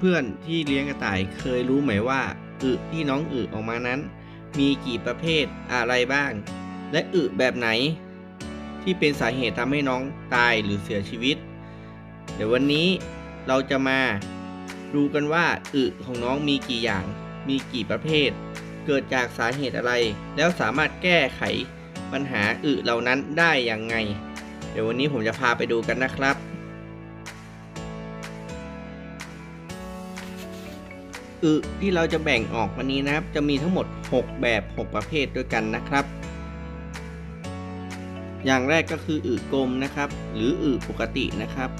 เพื่อนๆ ที่เลี้ยงกระต่ายเคยรู้ไหมว่าอึที่น้องอึออกมานั้น มีกี่ประเภทอะไรบ้าง และอึแบบไหน ที่เป็นสาเหตุทำให้น้องตายหรือเสียชีวิต เดี๋ยววันนี้เราจะมาดูกันว่าอึของน้องมีกี่อย่าง มีกี่ประเภท เกิดจากสาเหตุอะไร แล้วสามารถแก้ไขปัญหาอึเหล่านั้นได้อย่างไง เดี๋ยววันนี้ผมจะพาไปดูกันนะครับ อึที่เราจะแบ่งออกวันนี้นะครับ จะมีทั้งหมด 6 แบบ 6 ประเภทด้วยกันนะครับ อย่างแรกก็คืออึกลมนะครับ หรืออึปกตินะครับ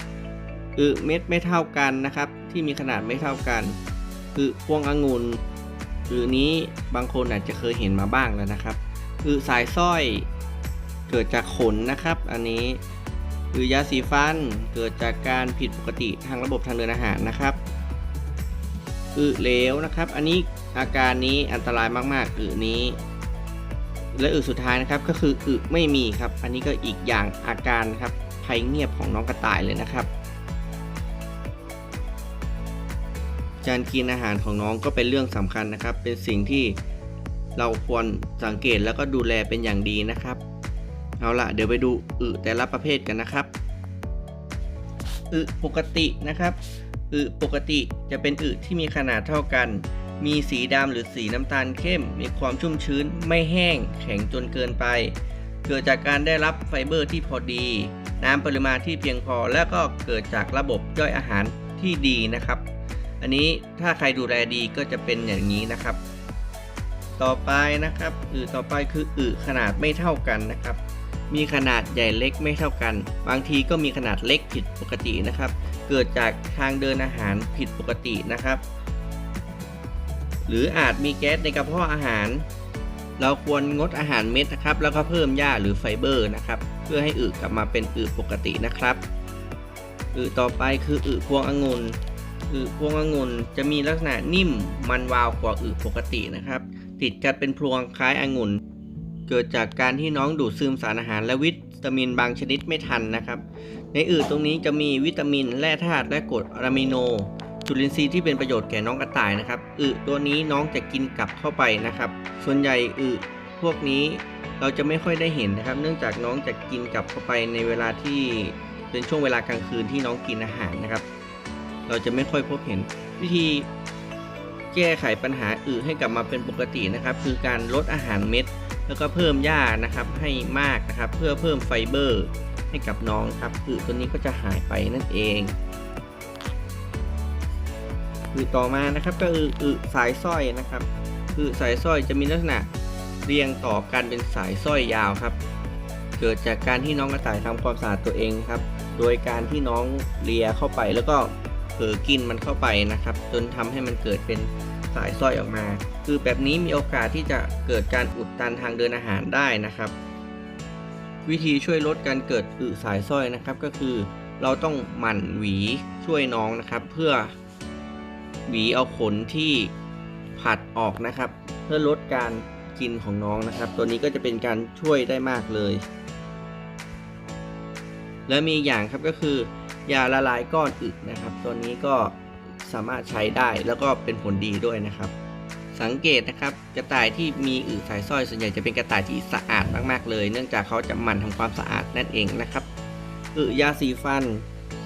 อึเม็ดไม่เท่ากันนะครับ ที่มีขนาดไม่เท่ากันอึพวงองุ่นอึนี้บางคนอาจจะเคยเห็นมาบ้างแล้วนะครับอึสายสร้อยเกิดจากขนนะครับ อันนี้อึยาสีฟันเกิดจากการผิดปกติทางระบบทางเดินอาหารนะครับ อึเหลวนะครับ อันนี้อาการนี้อันตรายมากๆอึนี้ และอึสุดท้ายนะครับก็คืออึไม่มีครับ อันนี้ก็อีกอย่างอาการครับภัยเงียบของน้องกระต่ายเลยนะครับ การกินอาหารของน้องก็เป็นเรื่องสำคัญนะครับ เป็นสิ่งที่เราควรสังเกตแล้วก็ดูแลเป็นอย่างดีนะครับ เอาละเดี๋ยวไปดูอึแต่ละประเภทกันนะครับอึปกตินะครับ อึปกติจะเป็นอึที่มีขนาดเท่ากัน มีสีดำหรือสีน้ำตาลเข้ม มีความชุ่มชื้น ไม่แห้ง แข็งจนเกินไป เกิดจากการได้รับไฟเบอร์ที่พอดี น้ำปริมาณที่เพียงพอ และก็เกิดจากระบบย่อยอาหารที่ดีนะครับ อันนี้ถ้าใครดูแลดีก็จะเป็นอย่างนี้นะครับ ต่อไปนะครับอึต่อไปคืออึขนาดไม่เท่ากันนะครับ มีขนาดใหญ่เล็กไม่เท่ากัน บางทีก็มีขนาดเล็กผิดปกตินะครับ เกิดจากทางเดินอาหารผิดปกตินะครับ หรืออาจมีแก๊สในกระเพาะอาหาร เราควรงดอาหารเม็ดนะครับ แล้วก็เพิ่มหญ้าหรือไฟเบอร์นะครับ เพื่อให้อึกลับมาเป็นอึปกตินะครับอึต่อไปคืออึพวงองุ่นอึพวงองุ่นจะมีลักษณะนิ่มมันวาวกว่าอึปกตินะครับ ติดกันเป็นพวงคล้ายองุ่น เกิดจากการที่น้องดูดซึมสารอาหารและวิต ตามินบางชนิดไม่ทันนะครับ ในอึตรงนี้จะมีวิตามินแร่ธาตุและกรดอะมิโน จุลินทรีย์ที่เป็นประโยชน์แก่น้องกระต่ายนะครับอึตัวนี้น้องจะกินกลับเข้าไปนะครับ ส่วนใหญ่อึพวกนี้เราจะไม่ค่อยได้เห็นนะครับ เนื่องจากน้องจะกินกลับเข้าไปในเวลาที่เป็นช่วงเวลากลางคืนที่น้องกินอาหารนะครับ เราจะไม่ค่อยพบเห็นวิธีแก้ไขปัญหาอึให้กลับมาเป็นปกตินะครับ คือการลดอาหารเม็ด แล้วก็เพิ่มหญ้านะครับให้มากนะครับ เพื่อเพิ่มไฟเบอร์ให้กับน้องครับอึตัวนี้ก็จะหายไปนั่นเองอึต่อมานะครับก็คืออึสายสร้อยนะครับอึสายสร้อยจะมีลักษณะเรียงต่อกันเป็นสายสร้อยยาวครับ เกิดจากการที่น้องกระต่ายทำความสะอาดตัวเองครับ โดยการที่น้องเลียเข้าไปแล้วก็เผลอกินมันเข้าไปนะครับ จนทำให้มันเกิดเป็น สายสร้อยออกมา คือแบบนี้มีโอกาสที่จะเกิดการอุดตันทางเดินอาหารได้นะครับ วิธีช่วยลดการเกิดอึสายสร้อยนะครับ ก็คือเราต้องหมั่นหวีช่วยน้องนะครับ เพื่อหวีเอาขนที่ผัดออกนะครับ เพื่อลดการกินของน้องนะครับ ตัวนี้ก็จะเป็นการช่วยได้มากเลย และมีอย่างครับก็คือ ยาละลายก้อนอึนะครับ ตัวนี้ก็ สามารถใช้ได้แล้วก็เป็นผลดีด้วยนะครับ สังเกตนะครับกระต่ายที่มีอึสายสร้อยส่วนใหญ่จะเป็นกระต่ายที่สะอาดมากๆเลย เนื่องจากเขาจะหมั่นทำความสะอาดนั่นเองนะครับอึยาสีฟัน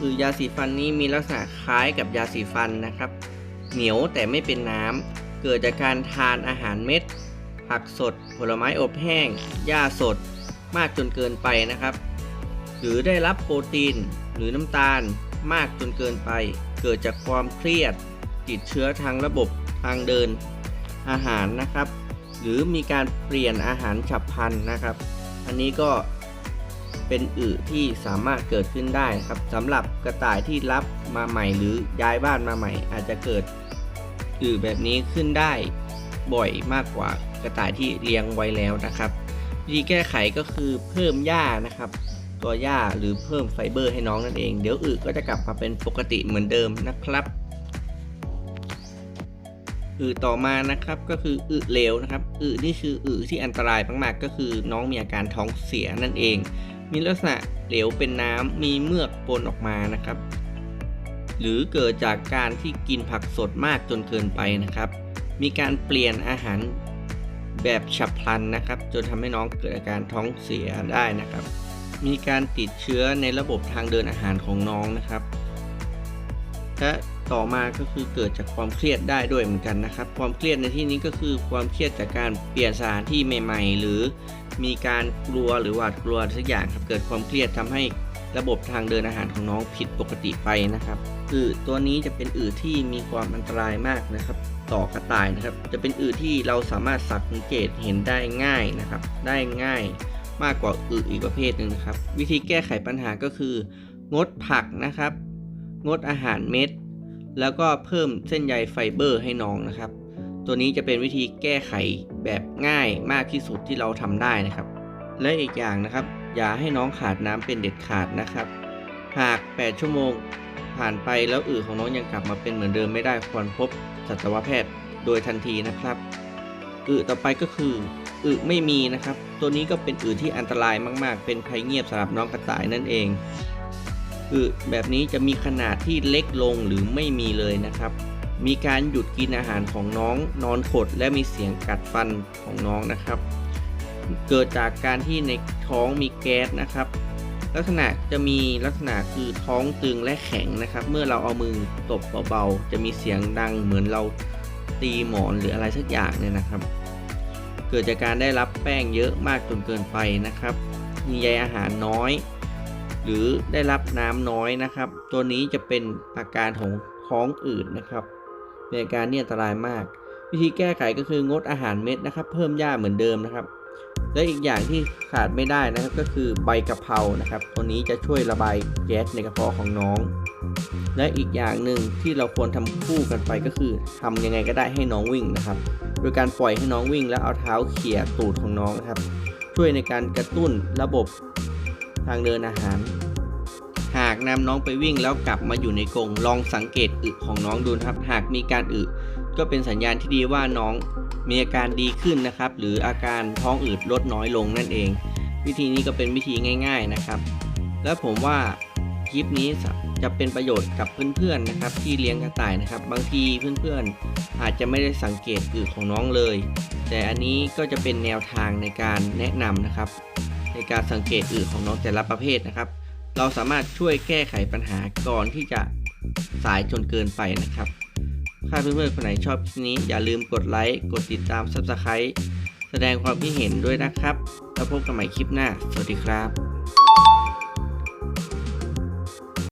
อึยาสีฟันนี้มีลักษณะคล้ายกับยาสีฟันนะครับ เหนียวแต่ไม่เป็นน้ำเกิดจากการทานอาหารเม็ด ผักสด ผลไม้อบแห้งหญ้าสด มากจนเกินไปนะครับ หรือได้รับโปรตีนหรือน้ำตาล มากจนเกินไป เกิดจากความเครียด ติดเชื้อทางระบบทางเดินอาหารนะครับ หรือมีการเปลี่ยนอาหารฉับพลันนะครับ อันนี้ก็เป็นอึที่สามารถเกิดขึ้นได้ครับสำหรับกระต่ายที่รับมาใหม่หรือย้ายบ้านมาใหม่ อาจจะเกิดอึแบบนี้ขึ้นได้บ่อยมากกว่ากระต่ายที่เลี้ยงไว้แล้วนะครับ วิธีแก้ไขก็คือเพิ่มหญ้านะครับ ตัวหญ้าหรือเพิ่มไฟเบอร์ให้น้องนั่นเอง เดี๋ยวอึก็จะกลับมาเป็นปกติเหมือนเดิมนะครับอึต่อมานะครับก็คืออึเหลวนะครับอึนี่คืออึที่อันตรายมากๆก็คือน้องมีอาการท้องเสียนั่นเอง มีลักษณะเหลวเป็นน้ำมีเมือกปนออกมานะครับ หรือเกิดจากการที่กินผักสดมากจนเกินไปนะครับ มีการเปลี่ยนอาหารแบบฉับพลันนะครับ จนทำให้น้องเกิดอาการท้องเสียได้นะครับ มีการติดเชื้อในระบบทางเดินอาหารของน้องนะครับ และต่อมาก็คือเกิดจากความเครียดได้ด้วยเหมือนกันนะครับ ความเครียดในที่นี้ก็คือความเครียดจากการเปลี่ยนสถานที่ใหม่ ๆ หรือมีการกลัวหรือหวาดกลัวสักอย่างครับเกิดความเครียดทำให้ระบบทางเดินอาหารของน้องผิดปกติไปนะครับอืดตัวนี้จะเป็นอืดที่มีความอันตรายมากนะครับ ต่อกระต่ายนะครับ จะเป็นอืดที่เราสามารถสังเกตเห็นได้ง่ายนะครับ ได้ง่าย มากกว่าอืดอีกประเภทหนึ่งนะครับ วิธีแก้ไขปัญหาก็คือ งดผักนะครับ งดอาหารเม็ด แล้วก็เพิ่มเส้นใยไฟเบอร์ให้น้องนะครับ ตัวนี้จะเป็นวิธีแก้ไขแบบง่ายมากที่สุดที่เราทำได้นะครับ และอีกอย่างนะครับ อย่าให้น้องขาดน้ำเป็นเด็ดขาดนะครับ หาก 8 ชั่วโมงผ่านไปแล้วอืดของน้องยังกลับมาเป็นเหมือนเดิมไม่ได้ควรพบสัตวแพทย์โดยทันทีนะครับ อืดต่อไปก็คืออึไม่มีนะครับ ตัวนี้ก็เป็นอืดที่อันตรายมากๆ เป็นภัยเงียบสำหรับน้องกระต่ายนั่นเองอืดแบบนี้จะมีขนาดที่เล็กลงหรือไม่มีเลยนะครับ มีการหยุดกินอาหารของน้องนอนขดและมีเสียงกัดฟันของน้องนะครับ เกิดจากการที่ในท้องมีแก๊สนะครับ ลักษณะจะมีลักษณะคือท้องตึงและแข็งนะครับ เมื่อเราเอามือตบเบาๆจะมีเสียงดังเหมือนเรา ตีหมอนหรืออะไรสักอย่างเนี่ยนะครับ เกิดจากการได้รับแป้งเยอะมากจนเกินไปนะครับ มีใยอาหารน้อย หรือได้รับน้ำน้อยนะครับ ตัวนี้จะเป็นอาการของท้องอืดนะครับเป็นอาการที่อันตรายมาก วิธีแก้ไขก็คืองดอาหารเม็ดนะครับ เพิ่มหญ้าเหมือนเดิมนะครับ และอีกอย่างที่ขาดไม่ได้นะครับก็คือใบกะเพรานะครับ ตัวนี้จะช่วยระบายแก๊สในกระเพาะของน้อง และอีกอย่างหนึ่งที่เราควรทำคู่กันไปก็คือทำยังไงก็ได้ให้น้องวิ่งนะครับ โดยการปล่อยให้น้องวิ่งแล้วเอาเท้าเขี่ยตูดของน้องนะครับ ช่วยในการกระตุ้นระบบทางเดินอาหาร หากนำน้องไปวิ่งแล้วกลับมาอยู่ในกรงลองสังเกตอึของน้องดูนะครับ หากมีการอึก็เป็นสัญญาณที่ดีว่าน้องมีอาการดีขึ้นนะครับ หรืออาการท้องอืดลดน้อยลงนั่นเอง วิธีนี้ก็เป็นวิธีง่าย ๆนะครับ และผมว่า คลิปนี้จะเป็นประโยชน์กับเพื่อนๆนะครับ ที่เลี้ยงกระต่ายนะครับ บางทีเพื่อนๆ อาจจะไม่ได้สังเกตอึของน้องเลย แต่อันนี้ก็จะเป็นแนวทางในการแนะนำนะครับ ในการสังเกตอึของน้องแต่ละประเภทนะครับ เราสามารถช่วยแก้ไขปัญหาก่อนที่จะสายจนเกินไปนะครับ ถ้าเพื่อนๆคนไหนชอบคลิปนี้อย่าลืมกดไลค์กดติดตาม Subscribe แสดงความคิดเห็นด้วยนะครับ แล้วพบกันใหม่คลิปหน้า สวัสดีครับ